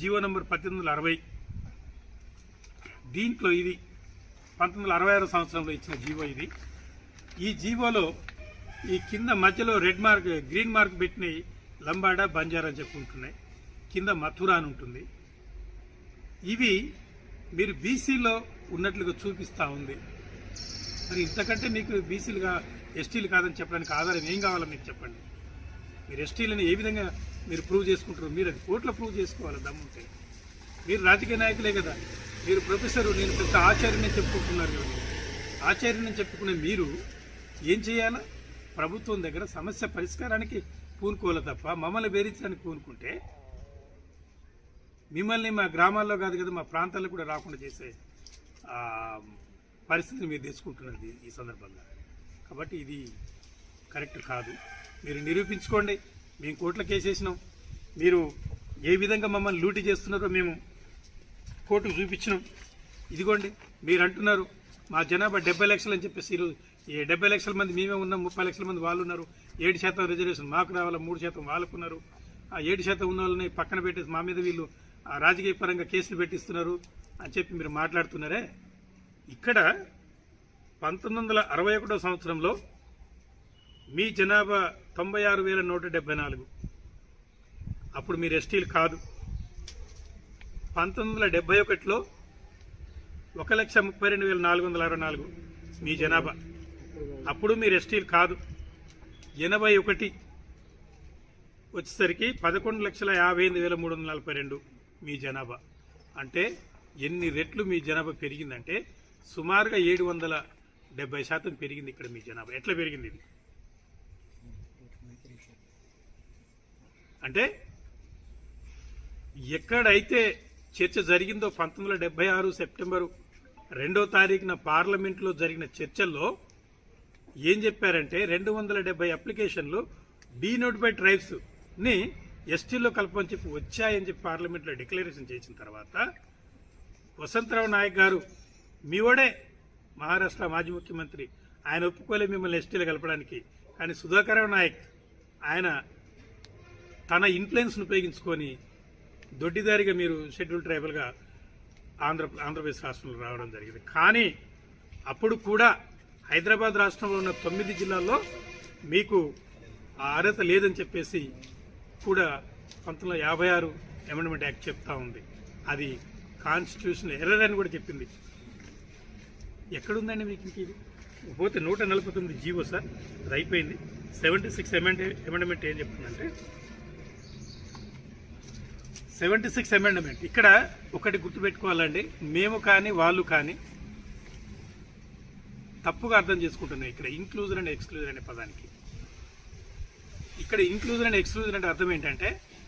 GO number పద్దెనిమిది వందల అరవై. దీంట్లో ఇది పంతొమ్మిది వందల అరవై ఆరు సంవత్సరంలో ఇచ్చిన జీవో ఇది. ఈ జీవోలో ఈ కింద మధ్యలో రెడ్ మార్క్ గ్రీన్ మార్క్ పెట్టినవి లంబాడా బంజారా అని చెప్పుకుంటున్నాయి కింద మథురా అని ఉంటుంది. ఇవి మీరు బీసీలో ఉన్నట్లుగా చూపిస్తూ ఉంది. మరి ఇంతకంటే మీకు బీసీలుగా ఎస్టీలు కాదని చెప్పడానికి ఆధారం ఏం కావాలో మీకు చెప్పండి. మీరు ఎస్టీలని ఏ విధంగా మీరు ప్రూవ్ చేసుకుంటారు మీరు అది కోర్టులో ప్రూవ్ చేసుకోవాలి దమ్ముంటే. మీరు రాజకీయ నాయకులే కదా. మీరు ప్రొఫెసర్ నేను పెద్ద ఆచార్యని చెప్పుకుంటున్నారు కదా ఆచార్యని చెప్పుకునే మీరు ఏం చేయాలా? ప్రభుత్వం దగ్గర సమస్య పరిష్కారానికి పూనుకోవాలి తప్ప మమ్మల్ని బేరించడానికి పూనుకుంటే మిమ్మల్ని మా గ్రామాల్లో కాదు కదా మా ప్రాంతాల్లో కూడా రాకుండా చేసే పరిస్థితిని మీరు తెచ్చుకుంటున్నది ఈ సందర్భంగా. కాబట్టి ఇది కరెక్ట్ కాదు. మీరు నిరూపించుకోండి. మేము కోర్టులో కేసేసినాం మీరు ఏ విధంగా మమ్మల్ని లూటీ చేస్తున్నారో మేము కోర్టుకు చూపించినాం. ఇదిగోండి మీరు అంటున్నారు మా జనాభా డెబ్బై లక్షలు అని చెప్పేసి ఈరోజు ఈ డెబ్బై లక్షల మంది మేమే ఉన్నాం ముప్పై లక్షల మంది వాళ్ళు ఉన్నారు. ఏడు శాతం రిజర్వేషన్ మాకు రావాలా మూడు శాతం వాళ్ళకు ఉన్నారు. ఆ ఏడు శాతం ఉన్న వాళ్ళని పక్కన పెట్టేసి మా మీద వీళ్ళు ఆ రాజకీయ పరంగా కేసులు పెట్టిస్తున్నారు అని చెప్పి మీరు మాట్లాడుతున్నారే? ఇక్కడ పంతొమ్మిది వందల అరవై ఒకటో సంవత్సరంలో మీ జనాభా తొంభై ఆరు వేల నూట డెబ్బై నాలుగు. అప్పుడు మీరు ఎస్టీలు కాదు. పంతొమ్మిది వందల డెబ్బై ఒకటిలో ఒక లక్ష ముప్పై రెండు వేల నాలుగు వందల అరవై నాలుగు మీ జనాభా. అప్పుడు మీరు ఎస్టీలు కాదు. ఎనభై ఒకటి వచ్చేసరికి పదకొండు లక్షల యాభై ఎనిమిది వేల మూడు వందల నలభై రెండు మీ జనాభా. అంటే ఎన్ని రెట్లు మీ జనాభా పెరిగిందంటే సుమారుగా ఏడు వందల డెబ్బై శాతం పెరిగింది ఇక్కడ మీ జనాభా. ఎట్లా పెరిగింది ఇది? అంటే ఎక్కడైతే చర్చ జరిగిందో పంతొమ్మిది వందల డెబ్బై ఆరు సెప్టెంబరు రెండో తారీఖున పార్లమెంట్లో జరిగిన చర్చల్లో ఏం చెప్పారంటే రెండు వందల డెబ్బై అప్లికేషన్లు డీనోటిఫైడ్ ట్రైబ్స్ని ఎస్టీలో కలపని చెప్పి వచ్చాయని చెప్పి పార్లమెంట్లో డిక్లరేషన్ చేసిన తర్వాత వసంతరావు నాయక్ గారు మీవోడే మహారాష్ట్ర మాజీ ముఖ్యమంత్రి ఆయన ఒప్పుకోలే మిమ్మల్ని ఎస్టీలో కలపడానికి. కానీ సుధాకరరావు నాయక్ ఆయన తన ఇన్ఫ్లుయెన్స్ను ఉపయోగించుకొని దొడ్డిదారిగా మీరు షెడ్యూల్ ట్రైబల్గా ఆంధ్ర ఆంధ్రప్రదేశ్ రాష్ట్రంలో రావడం జరిగింది. కానీ అప్పుడు కూడా హైదరాబాద్ రాష్ట్రంలో ఉన్న తొమ్మిది జిల్లాల్లో మీకు ఆ అర్హత లేదని చెప్పేసి కూడా పంతొమ్మిది వందల యాభై ఆరు అమెండ్మెంట్ యాక్ట్ చెప్తా ఉంది. అది కాన్స్టిట్యూషన్ ఎర్రర్ అని కూడా చెప్పింది. ఎక్కడుందండి మీకు ఇంక ఇది? పోతే నూట నలభై తొమ్మిది జీవో సార్ అది అయిపోయింది. సెవెంటీ సిక్స్ అమెండ్ అమెండ్మెంట్ ఏం చెప్తుందంటే సెవెంటీ సిక్స్ అమెండ్మెంట్ ఇక్కడ ఒకటి గుర్తుపెట్టుకోవాలండి. మేము కానీ వాళ్ళు కానీ తప్పుగా అర్థం చేసుకుంటున్నాయి ఇక్కడ. ఇంక్లూజన్ అండ్ ఎక్స్క్లూజన్ అనే పదానికి. ఇక్కడ ఇంక్లూజన్ అండ్ ఎక్స్క్లూజన్ అంటే అర్థం ఏంటంటే